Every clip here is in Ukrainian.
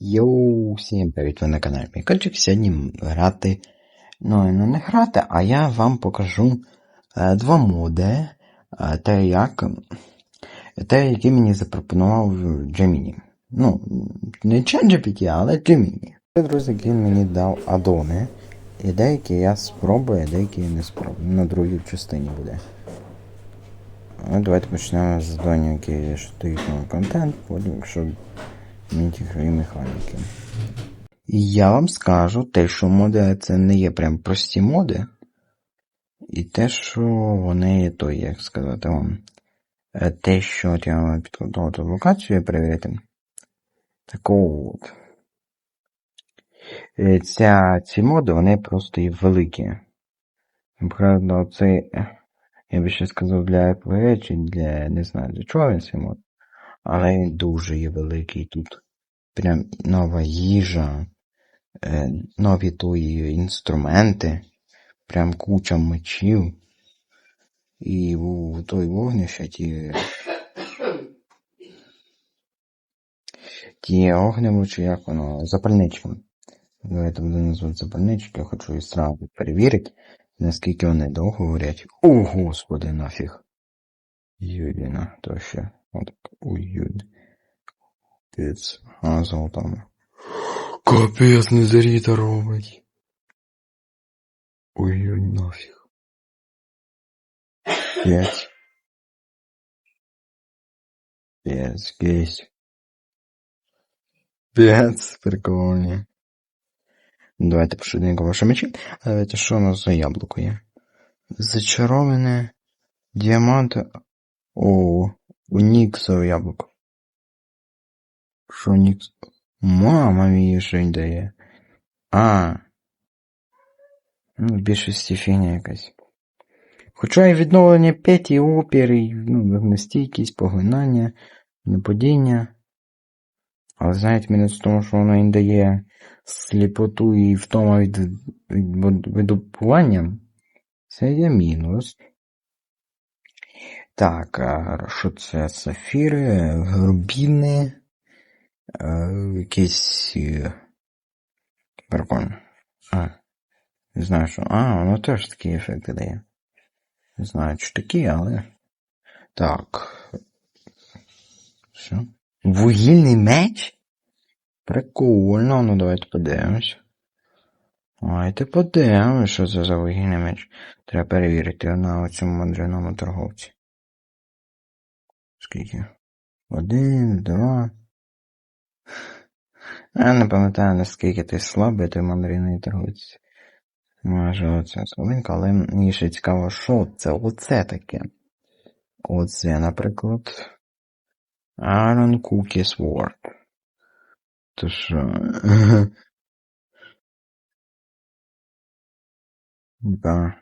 Йоу, всім привіт, ви на каналі Мікольчик. Сьогодні грати, ну, ну не грати, а я вам покажу е, два моди, е, те, як, те, які мені запропонував Gemini. Ну, не ChatGPT, але. Це, друзі, він мені дав адони, і деякі я спробую, а деякі я не спробую. На другій частині буде. Ну, давайте почнемо з завдання, які стоїть на контент, потім, якщо ігрові механіки. І я вам скажу те, що моди це не є прям прості моди. І те, що вони то, як сказати вам, е, те, що от я вам підготував локацію перевірити. Так от. Е, Ця, ці моди, вони просто і великі. Правда, це, я би ще сказав, для RPG чи для, не знаю, для чого він цей мод. Але він дуже є великий тут. Прям нова їжа, е, нові тої інструменти, прям куча мечів. І у той вогнище ті. Ті огневу, чи як воно, запальнички. Давайте буду назвати запальнички, я хочу і сразу перевірити, наскільки вони довго горять. О, господи, нафіг. Юдіна, то ще. Отак. Ой, юд. Піц. А, золотами. Капець, незаріта робить. Ой, ой, нафіг. П'ять. П'ять, гейсь. П'ять, прикольні. Давайте пошвиденько ваші мечі. А Давайте, що у нас за яблуко є? Зачароване діамант. О, уніксове яблуко. Що нікс? Мама мій що він дає. А. Ну, в більшості фігня якась. Хоча і відновлення п'ять, і опір, і ну, нестійкість, поглинання, нападіння. Але знаєте, мінус в тому, що воно їм дає сліпоту і втома від, від видобування. Це є мінус. Так, що це? Сафіри, рубіни, е, якісь. е, Прикольно. А. Не знаю, що. А, воно теж такі ефекти дає. Не знаю, чи такі, але. Так. Що? Вугільний меч? Прикольно, ну давайте подивимось. Давайте подивимось, що це за вугільний меч. Треба перевірити на цьому мандрівному торговці. Скільки? Один, два. Я не пам'ятаю, наскільки ти слабий, той мандрівний торговець. Може, оця солинка, але мені ще цікаво, що це оце таке. Оце, наприклад. Iron Cookie Sword. То що? Да.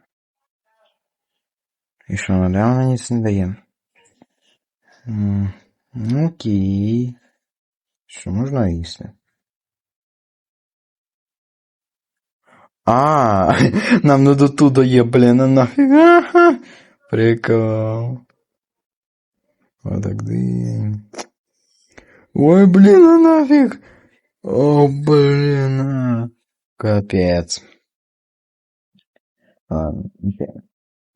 І що, реально ніц не дає? М, Ну, окей. Що можна їсти? А, нам надо туда є, блін, а нафіг. Ага. Прикол. Вот так дым. Ой, блин, а нафиг. О, блин, а. Капец. Ладно, окей.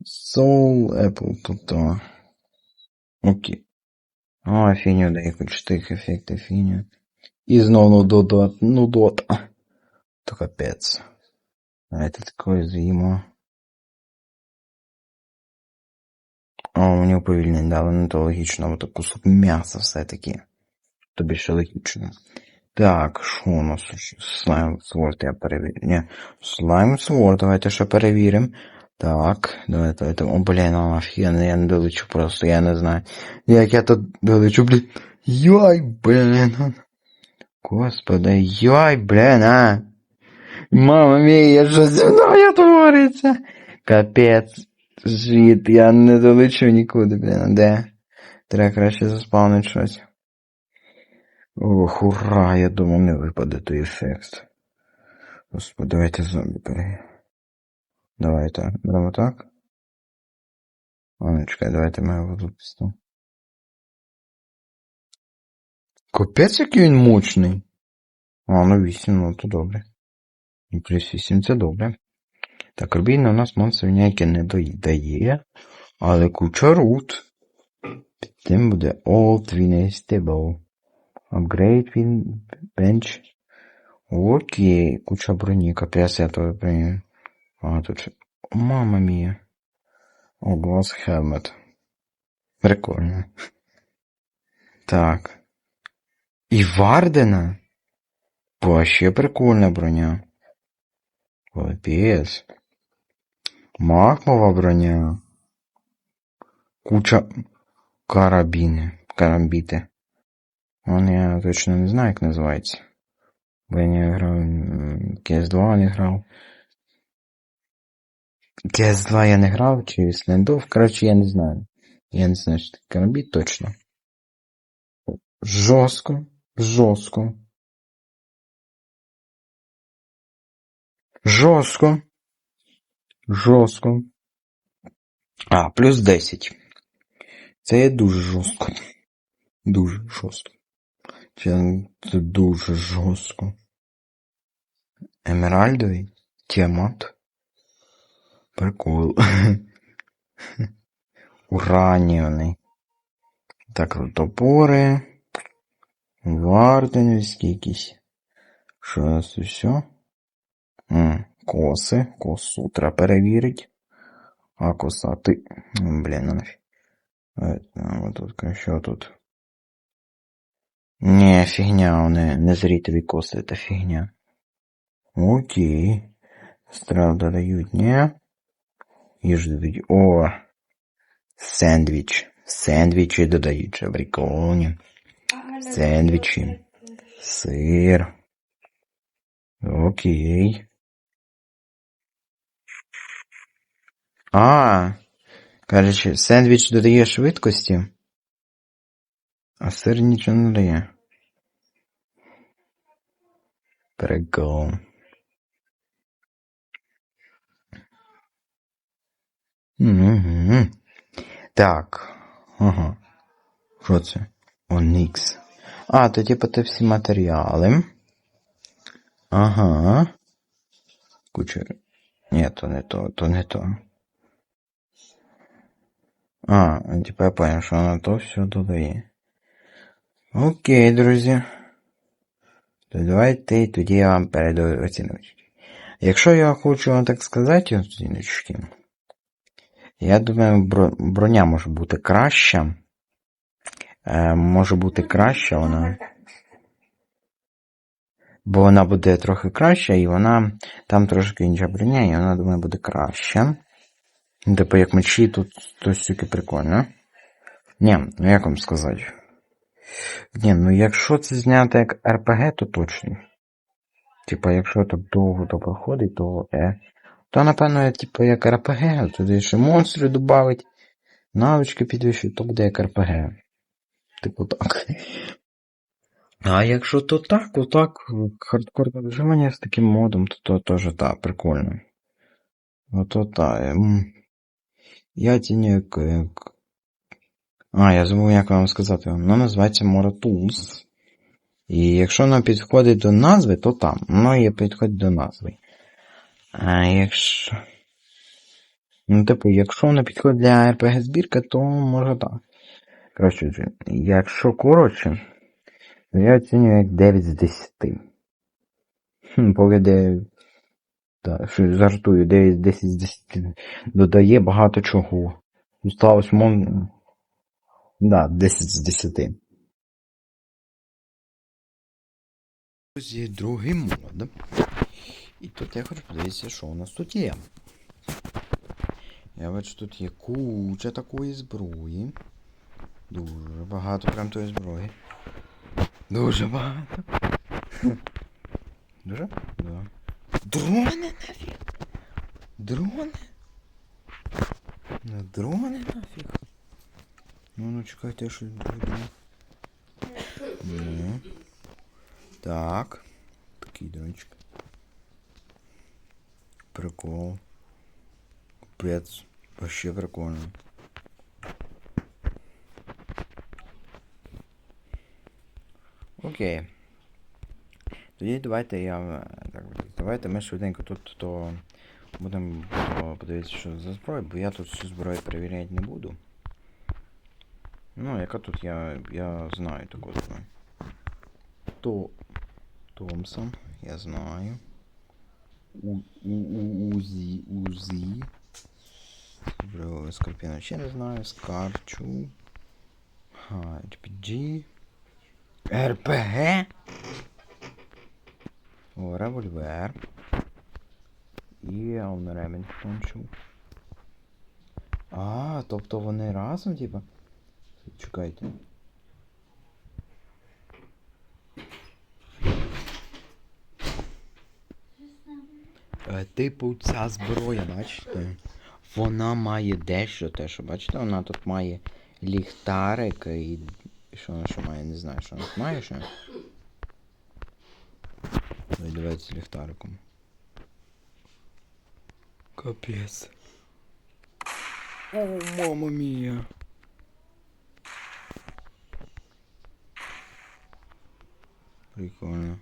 Soul Apple тут то. Окей. О, фіню дає хоч тих ефекти фіню. І знову ну додот, ну дота. То капець. Давайте такое з'їмо. О, мені уповільнення дали, ну то логічно, бо то кусок м'яса все-таки. То більше логічно. Так, що у нас? Слайм Сворд я перевірю. Ні, Слайм Сворд, давайте ще перевіримо. Так, давайте, давайте. О, блін, ну нафіг, я не, долечу просто, я не знаю. Як я тут долечу, блін. Йой, блін. Господи, йой, блін, а. Мама мія, що зі мною твориться? Капець. Звіт, я не долечу нікуди, блін, де? Треба краще заспавнити щось. Ох, ура, я думав, не випаде той ефект. Господи, давайте зомбі пере. Давайте, беремо так. А, не чекай, давайте ми його запустимо. Капець, який він мощний. А, ну 8, ну то добре. Ну, Плюс 8 це добре. Так, Рубін у нас монстрів ніяке не дає, але куча рут. Під тим буде Old Winestable. Upgrade Win Bench. Окей, куча броні, капець я то броню. А, тут. Мама мія. О, Glass Helmet. Прикольно. Так. І Вардена? Вообще прикольна броня. Капець. Макмова броня. Куча карабіни. Карамбіти. Он я точно не знаю, як називається. Бо я не грав. КС2 не грав. КС2 я не грав, чи Слендов, коротше, я не знаю. Я не знаю, що таке карамбіт точно. Жорстко, жорстко. Жорстко. Жорстко. А, плюс 10. Це є дуже жорстко. Дуже жорстко. Це, дуже жорстко. Емеральдовий діамант. Прикол. Ураніоний. Так, топори. Варденівські якісь. Що це все? М, коси. Косу треба перевірити. А коса ти. Блін, ну нафіг. Е, тут, що тут? Не, фігня, вони не зрітові коси, це фігня. Окей. Страв додають, не. Їж додають. О! Сендвіч. Сендвічі додають, що прикольні. Сендвічі. Сир. Окей. А, короче, сендвіч додає швидкості, а сир нічого не дає. Прикол. Угу. Так. Ага. Що це? Онікс. А, то типу це всі матеріали. Ага. Куча. Ні, то не то, то не то. А, типа я понял, що вона то все додає. Окей, друзі. То давайте тоді я вам передаю оціночки. Якщо я хочу вам так сказати, оціночки, я думаю, броня може бути краща. Е, може бути краща вона. Бо вона буде трохи краща, і вона там трошки інша броня, і вона, думаю, буде краща. Типу, як мечі, тут то стільки прикольно. Ні, ну як вам сказати? Ні, ну якщо це зняти як РПГ, то точно. Типа, якщо так довго то проходить, то е. То, напевно, типу, як РПГ, туди ще монстри додавить, навички підвищують, то буде як РПГ. Типу так. А якщо то так, то так, хардкорне виживання з таким модом, то то теж так, прикольно. Ото так. Я тіню як, як. А, я забув, як вам сказати. Воно називається Moratools. І якщо воно підходить до назви, то там. Воно є підходить до назви. А якщо. Ну, типу, якщо воно підходить для RPG збірки, то може так. Коротше, якщо коротше, я оцінюю як 9 з 10. Хм, поки де. Так, що жартую, 9 з 10 з 10 додає багато чого. Сталося мон. Да, 10 з 10. Друзі, другий мод. І тут я хочу подивитися, що у нас тут є. Я бачу, тут є куча такої зброї. Дуже багато прям тої зброї. Дуже багато. Дуже? Да. Дрони нафіг. Дрони? На дрони нафіг. Ну, ну чекайте, я щось друге. Ну. Так. Такий дрончик. Прикол. Капець. Вообще прикольно. Окей. Тоді давайте я. е, Так, давайте ми швиденько тут то будемо подивитися, що за зброя, бо я тут всю зброю перевіряти не буду. Ну, яка тут я. я знаю таку зброю. То. Томсон, я знаю. У, у, у, УЗІ, УЗІ. Скорпіон ще не знаю. Скарчу. Ха, RPG. РПГ? О, револьвер. І Ремінг чув. А, тобто вони разом, типа? Чекайте. Типу, ця зброя, бачите? Вона має дещо те, що бачите, вона тут має ліхтарик і. Що вона ще має? Не знаю, що вона має ще. З ліхтариком. Капець. О, мама мія. Прикольно.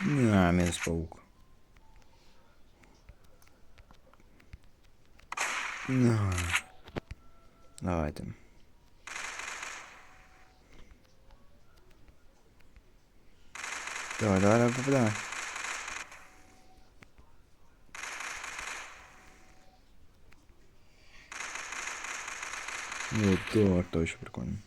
На, мінус паук. На. Давайте. Давай, давай, давай, попадай. Вот так, то еще прикольно.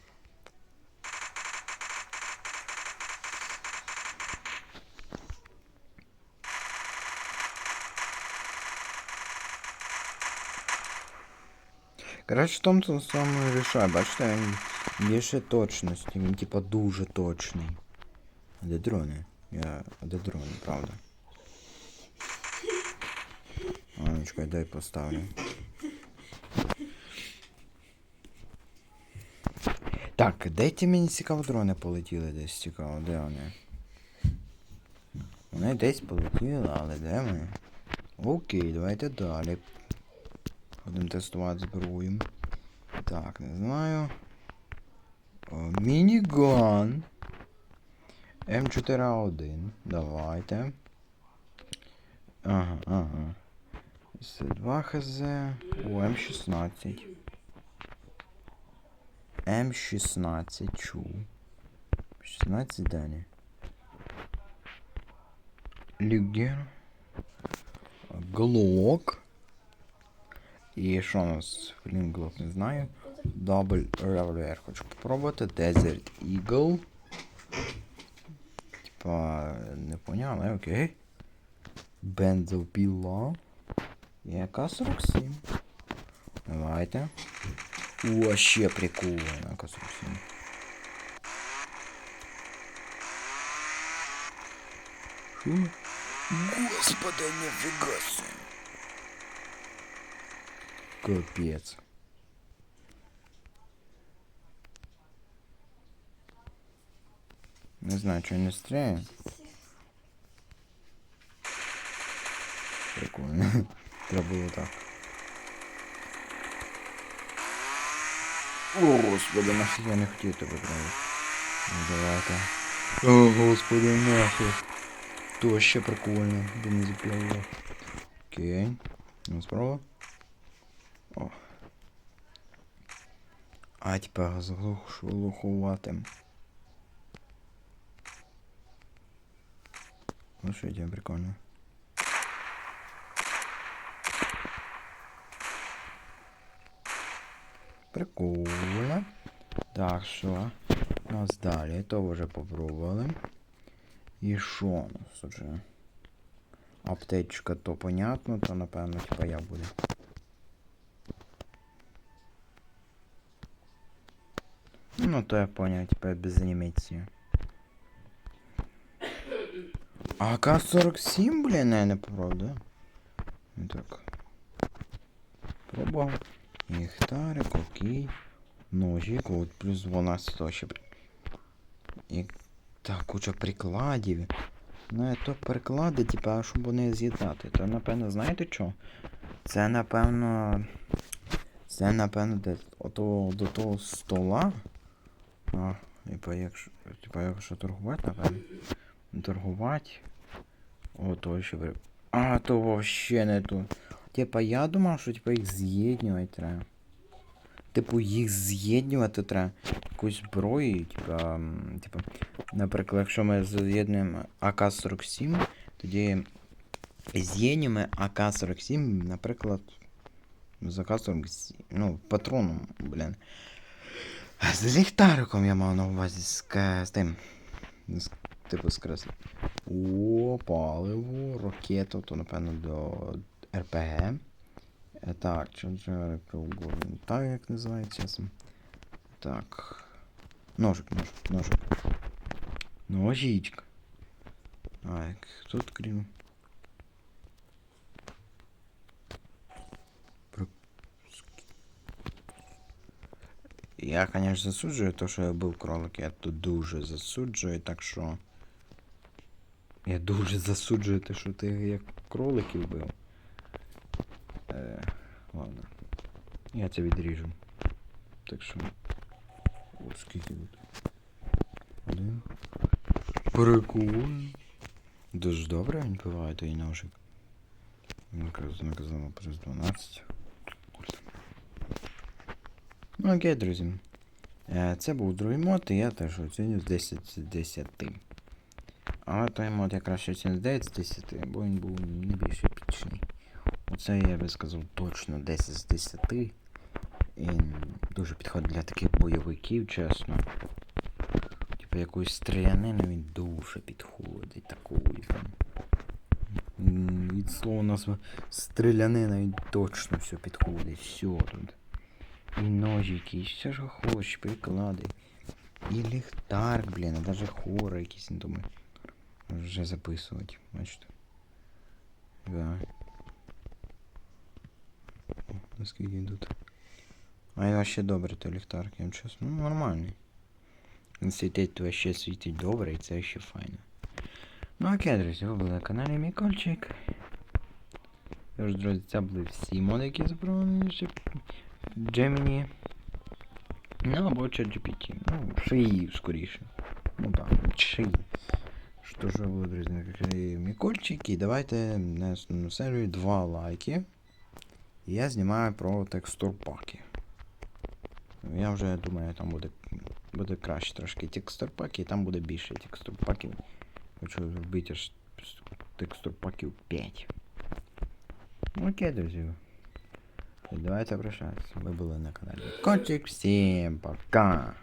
Коротше, Томпсон саме рішає, бачите, він більше точності, він типа дуже точний. А де дрони? Я. А де дрони, правда? А, чекай, дай поставлю. Так, де ті мені цікаво дрони полетіли десь цікаво, де вони? Вони десь полетіли, але де вони? Окей, давайте далі. Будемо тестувати зброю. Так, не знаю. О, Мініган. М4А1. Давайте. Ага, ага. С2 ХЗ. О, М16. М16 чу. 16 далі. Люгер. Глок. І що у нас? Флінглок не знаю. Double Revolver хочу попробувати. Desert Eagle. Типа, не поняв, але окей. Бензопіла. І АК-47. Давайте. О, ще прикольно. АК-47. Шо? Господи, нифига себе. Капец. Не знаю, что не стреляю. Прикольно. Треба було так. О, господи, нафиг я не хотів тебе брати. Ну, давайте. О, господи, нафиг. То ще прикольно. Бензопила. Окей. Ну, справа. О. А, типа, заглухуватим. Ну що, йдемо прикольно. Прикольно. Так, що? У нас далі, то вже попробували. І що у нас уже? Аптечка то понятно, то напевно типа я буду. Ну, то я понял, типа без анімації. А АК-47, блін, я не попробував, да? Ну так. Пробував. Ліхтарик, окей. Ножик, от плюс 12 то ще. при- І так, куча прикладів. Ну, то приклади, типа, щоб вони з'єднати. То напевно, знаєте що? Це напевно. Це напевно десь ото до того стола. А, типа якщо. Типа якщо торгувати, напевно. Торгувати. О, то ще при- А, то вообще не то. Типа я думав, що типа їх з'єднювати треба. Типу, їх з'єднювати треба. Якусь зброю, типа. Типа. Наприклад, якщо ми з'єднуємо АК-47, тоді з'єднуємо АК-47, наприклад. З АК-47. Ну, патроном, блін. З ліхтариком я мав на увазі з, з тим. З, типу з креслом. О, паливо, ракета, то напевно до РПГ. Е, Так, Charger Pro Так, як називається. Так. Ножик, ножик, ножик. Ножичка. Так, тут крім. Я, конечно, засуджую то, що я був кролик. Я тут дуже засуджую, так що. Я дуже засуджую те, що ти як кроликів бив. Е, ладно. Я це відріжу. Так що. О, скільки тут? Один. Прикольно. Дуже добре він биває той ножик. Наказ- Наказано плюс 12. Ну окей, друзі. Е, Це був другий мод, і я теж оціню з 10 з 10. Але той мод я краще оціню з 9 з 10, бо він був не більш епічний. Оце я би сказав точно 10 з 10. І дуже підходить для таких бойовиків, чесно. Типу якоїсь стрілянини він дуже підходить такої. Від слова назва стрілянина він точно все підходить. Все тут. І ножики, і все що хочеш, приклади. І ліхтар, блін, а даже хора якісь, не думаю. Вже записувати, бачите. Да. О, наскільки йдуть. А я вообще добре той ліхтар, я чесно. Ну, нормальний. Світить вообще світить добре, і це ще файно. Ну окей, друзі, ви були на каналі Мікольчик. Тож, друзі, це були всі моди, які запропоновані ще Gemini. Ну, або ChatGPT. Ну, шиї скоріше. Ну так, шиї. Що ж ви були, друзі, на каналі Мікольчик. І давайте на основному серію два лайки. І я знімаю про текстурпаки. Я вже думаю, там буде, буде краще трошки текстурпаки, і там буде більше текстурпаків. Хочу зробити аж текстурпаків 5. Окей, друзі. Давайте прощатися. Ви були на каналі Кончик, Всім пока!